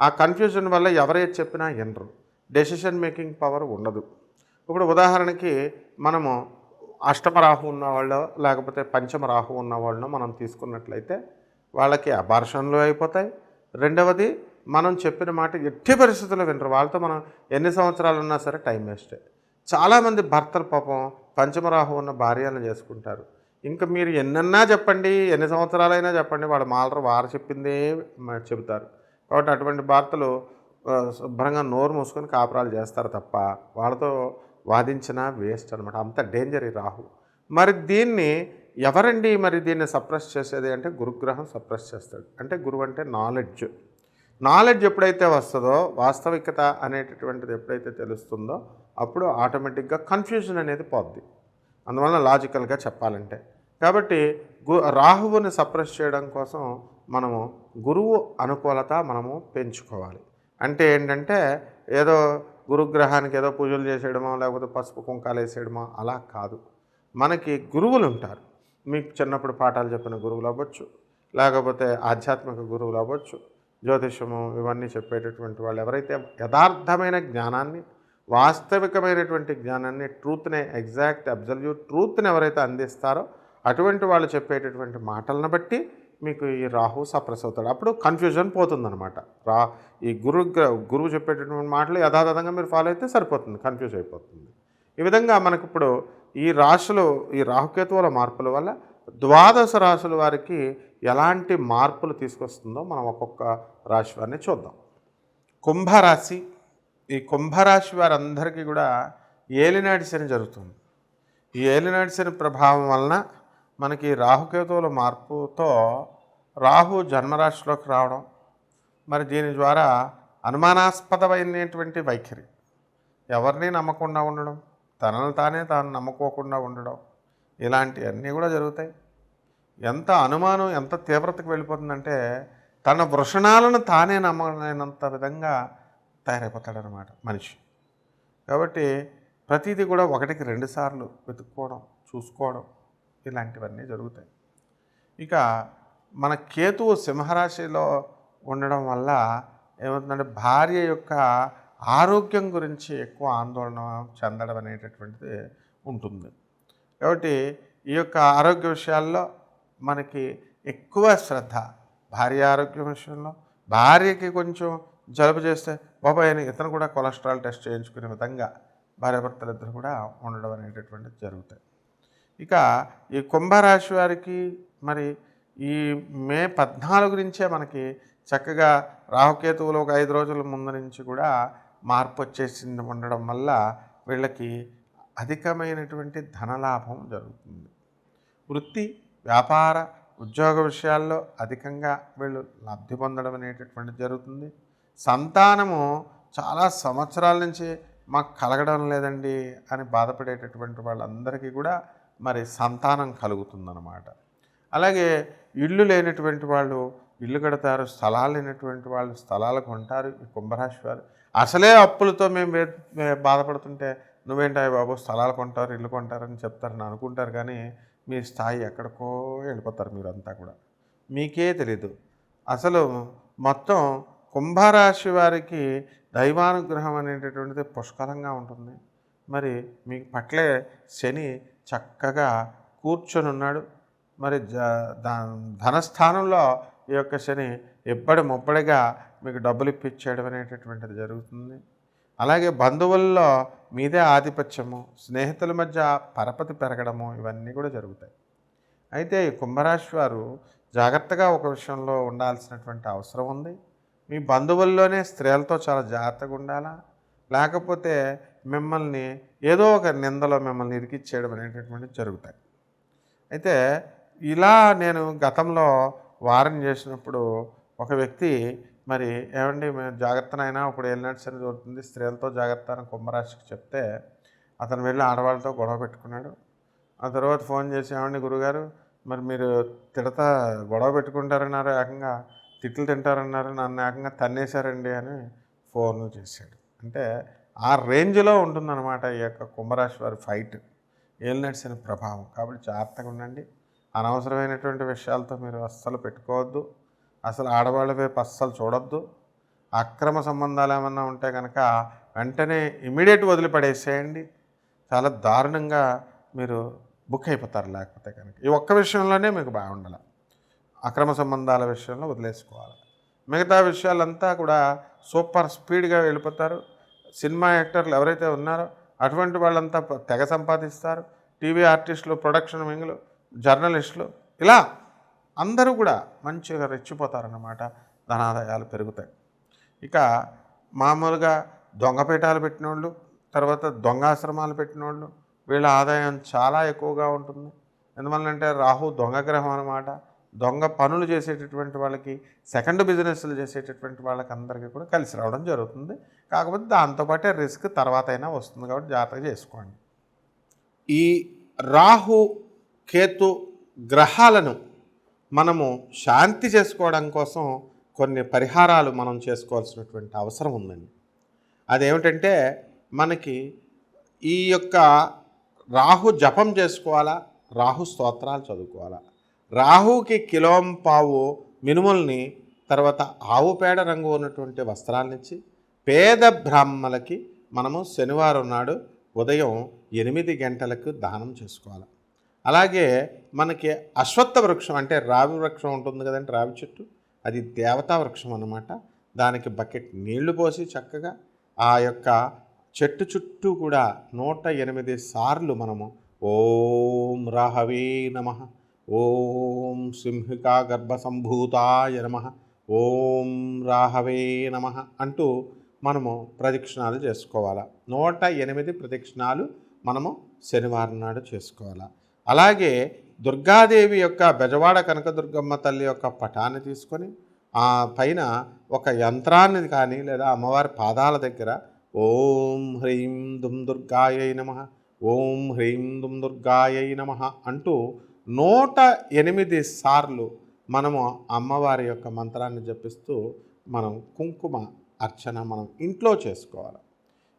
ఆ కన్ఫ్యూజన్ వల్ల ఎవరైతే చెప్పినా వినరు. డెసిషన్ మేకింగ్ పవర్ ఉండదు. ఇప్పుడు ఉదాహరణకి మనము అష్టమ రాహు ఉన్నవాళ్ళు లేకపోతే పంచమ రాహు ఉన్నవాళ్ళను మనం తీసుకున్నట్లయితే వాళ్ళకి అబార్షన్లు అయిపోతాయి. రెండవది మనం చెప్పిన మాట ఎట్టి పరిస్థితుల్లో వినరు. వాళ్ళతో మనం ఎన్ని సంవత్సరాలు ఉన్నా సరే టైం వేస్టే చాలామంది భర్తలు పాపం పంచమరాహు ఉన్న భార్యలను చేసుకుంటారు. ఇంకా మీరు ఎన్నన్నా చెప్పండి ఎన్ని సంవత్సరాలైనా చెప్పండి వాళ్ళు మాలరు వారు చెప్పిందే చెబుతారు. కాబట్టి అటువంటి భర్తలు శుభ్రంగా నోరు మూసుకొని కాపురాలు చేస్తారు తప్ప వాళ్ళతో వాదించినా వేస్ట్ అనమాట అంత డేంజర్ ఈ రాహు. మరి దీన్ని ఎవరండి మరి దీన్ని సప్రెస్ చేసేది అంటే గురుగ్రహం సప్రెస్ చేస్తాడు. అంటే గురువు అంటే నాలెడ్జ్. నాలెడ్జ్ ఎప్పుడైతే వస్తుందో వాస్తవికత అనేటటువంటిది ఎప్పుడైతే తెలుస్తుందో అప్పుడు ఆటోమేటిక్గా కన్ఫ్యూజన్ అనేది పోద్ది. అందువల్ల లాజికల్గా చెప్పాలంటే. కాబట్టి గు రాహువుని సప్రెస్ చేయడం కోసం మనము గురువు అనుకూలత మనము పెంచుకోవాలి. అంటే ఏంటంటే ఏదో గురుగ్రహానికి ఏదో పూజలు చేసేయడమో లేకపోతే పసుపు కుంకాలు వేసేయడమో అలా కాదు. మనకి గురువులు ఉంటారు. మీకు చిన్నప్పుడు పాఠాలు చెప్పిన గురువులు అవ్వచ్చు లేకపోతే ఆధ్యాత్మిక గురువులు అవ్వచ్చు జ్యోతిషము ఇవన్నీ చెప్పేటటువంటి వాళ్ళు ఎవరైతే యథార్థమైన జ్ఞానాన్ని వాస్తవికమైనటువంటి జ్ఞానాన్ని ట్రూత్ని ఎగ్జాక్ట్ అబ్జల్యూట్ ట్రూత్ని ఎవరైతే అందిస్తారో అటువంటి వాళ్ళు చెప్పేటటువంటి మాటలను బట్టి మీకు ఈ రాహు సప్రెస్ అవుతాడు అప్పుడు కన్ఫ్యూజన్ పోతుందనమాట రా ఈ గురు గురువు చెప్పేటటువంటి మాటలు యథాతథంగా మీరు ఫాలో అయితే సరిపోతుంది కన్ఫ్యూజ్ అయిపోతుంది. ఈ విధంగా మనకి ఇప్పుడు ఈ రాశులు ఈ రాహుకేతువుల మార్పుల వల్ల ద్వాదశ రాశుల వారికి ఎలాంటి మార్పులు తీసుకొస్తుందో మనం ఒక్కొక్క రాశి వారిని చూద్దాం. కుంభరాశి ఈ కుంభరాశి వారందరికీ కూడా ఏలినాటి శని జరుగుతుంది. ఈ ఏలినాటి శని ప్రభావం వలన మనకి రాహుకేతువుల మార్పుతో రాహు జన్మరాశిలోకి రావడం మరి దీని ద్వారా అనుమానాస్పదమైనటువంటి వైఖరి. ఎవరిని నమ్మకుండా ఉండడం తనను తానే తాను నమ్ముకోకుండా ఉండడం ఇలాంటివన్నీ కూడా జరుగుతాయి. ఎంత అనుమానం ఎంత తీవ్రతకు వెళ్ళిపోతుందంటే తన వృషణాలను తానే నమ్మలేనంత విధంగా తయారైపోతాడనమాట మనిషి. కాబట్టి ప్రతిదీ కూడా ఒకటికి రెండుసార్లు వెతుక్కోవడం చూసుకోవడం ఇలాంటివన్నీ జరుగుతాయి. ఇక మన కేతువు సింహరాశిలో ఉండడం వల్ల ఏమవుతుందంటే భార్య యొక్క ఆరోగ్యం గురించి ఎక్కువ ఆందోళన చెందడం అనేటటువంటిది ఉంటుంది. కాబట్టి ఈ యొక్క ఆరోగ్య విషయాల్లో మనకి ఎక్కువ శ్రద్ధ భార్య ఆరోగ్యం విషయంలో భార్యకి కొంచెం జలుబు చేస్తే బాబాయ్ అని ఇతను కూడా కొలెస్ట్రాల్ టెస్ట్ చేయించుకునే విధంగా భార్యాభర్తలు ఇద్దరు కూడా ఉండడం అనేటటువంటిది జరుగుతాయి. ఇక ఈ కుంభరాశి వారికి మరి ఈ మే పద్నాలుగు నుంచే మనకి చక్కగా రాహుకేతువులు ఒక ఐదు రోజుల ముందు నుంచి కూడా మార్పు వచ్చేసింది ఉండడం వల్ల వీళ్ళకి అధికమైనటువంటి ధనలాభం జరుగుతుంది. వృత్తి వ్యాపార ఉద్యోగ విషయాల్లో అధికంగా వీళ్ళు లబ్ధి పొందడం అనేటటువంటిది జరుగుతుంది. సంతానము చాలా సంవత్సరాల నుంచి మాకు కలగడం లేదండి అని బాధపడేటటువంటి వాళ్ళందరికీ కూడా మరి సంతానం కలుగుతుందన్నమాట. అలాగే ఇల్లు లేనటువంటి వాళ్ళు ఇల్లు కడతారు స్థలాలు లేనటువంటి వాళ్ళు స్థలాలు కొంటారు ఈ కుంభరాశి వారు అసలే అప్పులతో మేము బాధపడుతుంటే నువ్వేంటాయి బాబు స్థలాలు కొంటారు ఇల్లు కొంటారని చెప్తారని అనుకుంటారు కానీ మీ స్థాయి ఎక్కడికో వెళ్ళిపోతారు మీరంతా కూడా. మీకే తెలీదు. అసలు మొత్తం కుంభరాశి వారికి దైవానుగ్రహం అనేటటువంటిది పుష్కలంగా ఉంటుంది. మరి మీకు పట్లే శని చక్కగా కూర్చొని ఉన్నాడు మరి జ ధనస్థానంలో ఈ యొక్క శని ఎప్పటి ముప్పడిగా మీకు డబ్బులు ఇప్పించేయడం అనేటటువంటిది జరుగుతుంది. అలాగే బంధువుల్లో మీదే ఆధిపత్యము స్నేహితుల మధ్య పరపతి పెరగడము ఇవన్నీ కూడా జరుగుతాయి. అయితే ఈ కుంభరాశి వారు జాగ్రత్తగా ఒక విషయంలో ఉండాల్సినటువంటి అవసరం ఉంది. మీ బంధువుల్లోనే స్త్రీలతో చాలా జాగ్రత్తగా ఉండాలా? లేకపోతే మిమ్మల్ని ఏదో ఒక నిందలో మిమ్మల్ని ఇరికిచ్చేయడం అనేటటువంటిది జరుగుతాయి. అయితే ఇలా నేను గతంలో వారం చేసినప్పుడు ఒక వ్యక్తి మరి ఏమండి మేము జాగ్రత్తనైనా ఇప్పుడు వెళ్ళినట్టు సరే దొరుకుతుంది స్త్రీలతో జాగ్రత్త అని కుంభరాశికి చెప్తే అతను వెళ్ళి ఆడవాళ్ళతో గొడవ పెట్టుకున్నాడు. ఆ తర్వాత ఫోన్ చేసి ఏమండి గురుగారు మరి మీరు తిడతా గొడవ పెట్టుకుంటారన్నారు ఏకంగా తిట్లు తింటారన్నారు నన్ను ఏకంగా తన్నేశారండి అని ఫోన్ చేశాడు. అంటే ఆ రేంజ్లో ఉంటుందన్నమాట ఈ యొక్క కుంభరాశి వారి ఫైట్. ఏలినట్స్ ప్రభావం. కాబట్టి జాగ్రత్తగా ఉండండి. అనవసరమైనటువంటి విషయాలతో మీరు అస్సలు పెట్టుకోవద్దు. అసలు ఆడవాళ్ళ వైపు అస్సలు చూడొద్దు. అక్రమ సంబంధాలు ఏమన్నా ఉంటే కనుక వెంటనే ఇమీడియట్ వదిలిపడేసేయండి. చాలా దారుణంగా మీరు బుక్ అయిపోతారు లేకపోతే కనుక ఈ ఒక్క విషయంలోనే మీకు బాగుండాలి. అక్రమ సంబంధాల విషయంలో వదిలేసుకోవాలి. మిగతా విషయాలంతా కూడా సూపర్ స్పీడ్గా వెళ్ళిపోతారు. సినిమా యాక్టర్లు ఎవరైతే ఉన్నారో అటువంటి వాళ్ళంతా తెగ సంపాదిస్తారు. టీవీ ఆర్టిస్టులు ప్రొడక్షన్ వింగ్లు జర్నలిస్టులు ఇలా అందరూ కూడా మంచిగా రెచ్చిపోతారన్నమాట. ధనాదాయాలు పెరుగుతాయి. ఇక మామూలుగా దొంగపీఠాలు పెట్టిన వాళ్ళు తర్వాత దొంగాశ్రమాలు పెట్టిన వాళ్ళు వీళ్ళ ఆదాయం చాలా ఎక్కువగా ఉంటుంది. ఎందువల్లంటే రాహు దొంగ గ్రహం అనమాట దొంగ పనులు చేసేటటువంటి వాళ్ళకి సెకండ్ బిజినెస్లు చేసేటటువంటి వాళ్ళకి అందరికీ కూడా కలిసి రావడం జరుగుతుంది. కాకపోతే దాంతోపాటే రిస్క్ తర్వాత అయినా వస్తుంది కాబట్టి జాగ్రత్తగా చేసుకోండి. ఈ రాహు కేతు గ్రహాలను మనము శాంతి చేసుకోవడం కోసం కొన్ని పరిహారాలు మనం చేసుకోవాల్సినటువంటి అవసరం ఉందండి. అదేమిటంటే మనకి ఈ యొక్క రాహు జపం చేసుకోవాలా? రాహు స్తోత్రాలు చదువుకోవాలా? రాహుకి కిలోం పావు మినుముల్ని తర్వాత ఆవు పేడ రంగు ఉన్నటువంటి వస్త్రాలనిచ్చి పేద బ్రాహ్మలకి మనము శనివారం నాడు ఉదయం ఎనిమిది గంటలకు దానం చేసుకోవాలి. అలాగే మనకి అశ్వత్థ వృక్షం అంటే రావి వృక్షం ఉంటుంది కదండి రావి చెట్టు. అది దేవతా వృక్షం అన్నమాట. దానికి బకెట్ నీళ్ళు పోసి చక్కగా ఆ యొక్క చెట్టు చుట్టూ కూడా నూట ఎనిమిది సార్లు మనము ఓం రాహవే నమ ఓం సింహికా గర్భసంభూతాయ నమ. ఓం రాహవే నమ అంటూ మనము ప్రదక్షిణాలు చేసుకోవాలి. నూట ఎనిమిది ప్రదక్షిణాలు మనము శనివారం నాడు చేసుకోవాలి. అలాగే దుర్గాదేవి యొక్క బెజవాడ కనకదుర్గమ్మ తల్లి యొక్క పటాన్ని తీసుకొని ఆ పైన ఒక యంత్రాన్ని కానీ లేదా అమ్మవారి పాదాల దగ్గర ఓం హ్రీం దుమ్ దుర్గాయై నమ ఓం హ్రీం దుమ్ దుర్గాయై నమ అంటూ నూట ఎనిమిది సార్లు మనము అమ్మవారి యొక్క మంత్రాన్ని జపిస్తూ మనం కుంకుమ అర్చన మనం ఇంట్లో చేసుకోవాలి.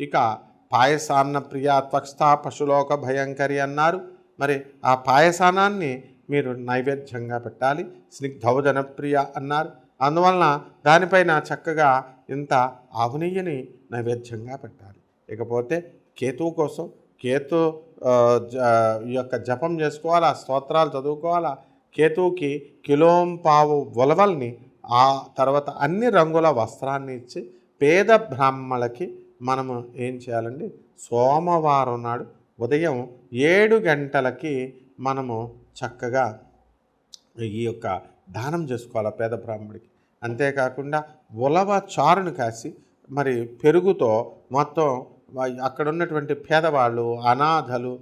ఇక పాయసాన్న ప్రియ త్వక్స్థా పశులోక భయంకరి అన్నారు. మరి ఆ పాయసానాన్ని మీరు నైవేద్యంగా పెట్టాలి. స్నిగ్ధౌజన ప్రియ అన్నారు. అందువలన దానిపైన చక్కగా ఇంత ఆవు నైవేద్యంగా పెట్టాలి. ఇకపోతే కేతువు కోసం కేతు జ- ఈ యొక్క జపం చేసుకోవాలా స్తోత్రాలు చదువుకోవాలా? కేతువుకి కిలోం పావు ఉలవల్ని ఆ తర్వాత అన్ని రంగుల వస్త్రాన్ని ఇచ్చి పేద బ్రాహ్మణులకి మనము ఏం చేయాలండి? సోమవారం నాడు ఉదయం ఏడు గంటలకి మనము చక్కగా ఈ యొక్క దానం చేసుకోవాలి పేద బ్రాహ్మడికి అంతేకాకుండా ఉలవ చారును కాసి మరి పెరుగుతో మొత్తం అక్కడ ఉన్నటువంటి పేదవాళ్ళు అనాథలు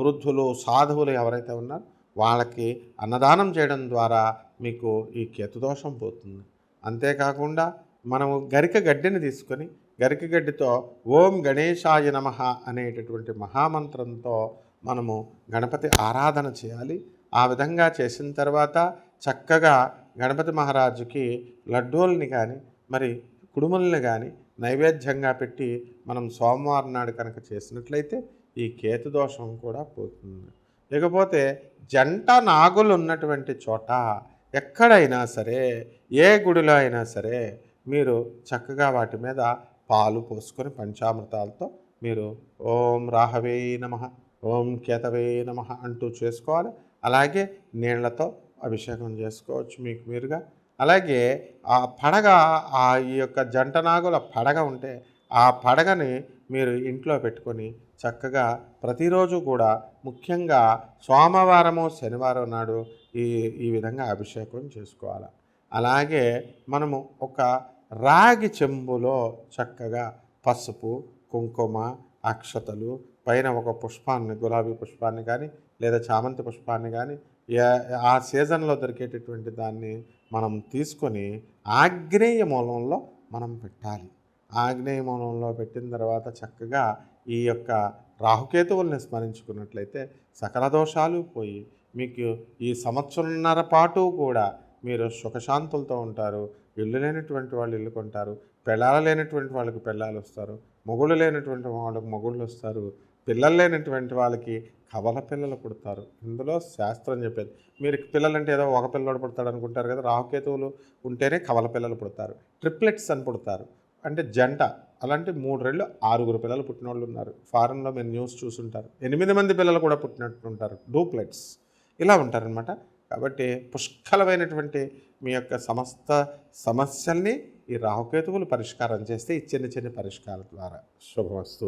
వృద్ధులు సాధువులు ఎవరైతే ఉన్నారో వాళ్ళకి అన్నదానం చేయడం ద్వారా మీకు ఈ కేతుదోషం పోతుంది. అంతేకాకుండా మనము గరిక గడ్డిని తీసుకొని గరిక గడ్డితో ఓం గణేశాయ నమ అనేటటువంటి మహామంత్రంతో మనము గణపతి ఆరాధన చేయాలి. ఆ విధంగా చేసిన తర్వాత చక్కగా గణపతి మహారాజుకి లడ్డూల్ని కానీ మరి కుడుముల్ని కానీ నైవేద్యంగా పెట్టి మనం సోమవారం నాడు కనుక చేసినట్లయితే ఈ కేతు దోషం కూడా పోతుంది. ఇకపోతే జంట నాగులు ఉన్నటువంటి చోట ఎక్కడైనా సరే ఏ గుడిలో అయినా సరే మీరు చక్కగా వాటి మీద పాలు పోసుకొని పంచామృతాలతో మీరు ఓం రాహవే నమ ఓం కేతవే నమ అంటూ చేసుకోవాలి. అలాగే నీళ్ళతో అభిషేకం చేసుకోవచ్చు మీకు మీరుగా. అలాగే ఆ పడగ ఆ ఈ యొక్క జంట నాగుల పడగ ఉంటే ఆ పడగని మీరు ఇంట్లో పెట్టుకొని చక్కగా ప్రతిరోజు కూడా ముఖ్యంగా సోమవారము శనివారం నాడు ఈ ఈ విధంగా అభిషేకం చేసుకోవాలి. అలాగే మనము ఒక రాగి చెంబులో చక్కగా పసుపు కుంకుమ అక్షతలు పైన ఒక పుష్పాన్ని గులాబీ పుష్పాన్ని కానీ లేదా చామంతి పుష్పాన్ని కానీ ఆ సీజన్లో దొరికేటటువంటి దాన్ని మనం తీసుకొని ఆగ్నేయ మూలంలో మనం పెట్టాలి. ఆగ్నేయ మూలంలో పెట్టిన తర్వాత చక్కగా ఈ యొక్క రాహుకేతువుల్ని స్మరించుకున్నట్లయితే సకల దోషాలు పోయి మీకు ఈ సంవత్సరంన్నర పాటు కూడా మీరు సుఖశాంతులతో ఉంటారు. ఇల్లు లేనటువంటి వాళ్ళు ఇల్లు కొంటారు. పెళ్ళాలు లేనటువంటి వాళ్ళకి పెళ్ళాలు వస్తారు. మొగుళ్ళు లేనటువంటి వాళ్ళకి మొగుళ్ళు వస్తారు. పిల్లలు లేనటువంటి వాళ్ళకి కవల పిల్లలు పుడతారు ఇందులో శాస్త్రం చెప్పేది. మీరు పిల్లలంటే ఏదో ఒక పిల్లడు పుడతాడు అనుకుంటారు కదా రాహుకేతువులు ఉంటేనే కవల పిల్లలు పుడతారు. ట్రిప్లెట్స్ అని పుడతారు. అంటే జంట అలాంటి మూడు రెళ్ళు ఆరుగురు పిల్లలు పుట్టిన వాళ్ళు ఉన్నారు. ఫారెన్లో మీరు న్యూస్ చూసుంటారు. ఎనిమిది మంది పిల్లలు కూడా పుట్టినట్టు ఉంటారు. డూప్లెట్స్. ఇలా ఉంటారనమాట కాబట్టి పుష్కలమైనటువంటి మీ యొక్క సమస్త సమస్యల్ని ఈ రాహుకేతువులు పరిష్కారం చేస్తే ఈ చిన్న చిన్న పరిష్కారం ద్వారా. శుభవస్తు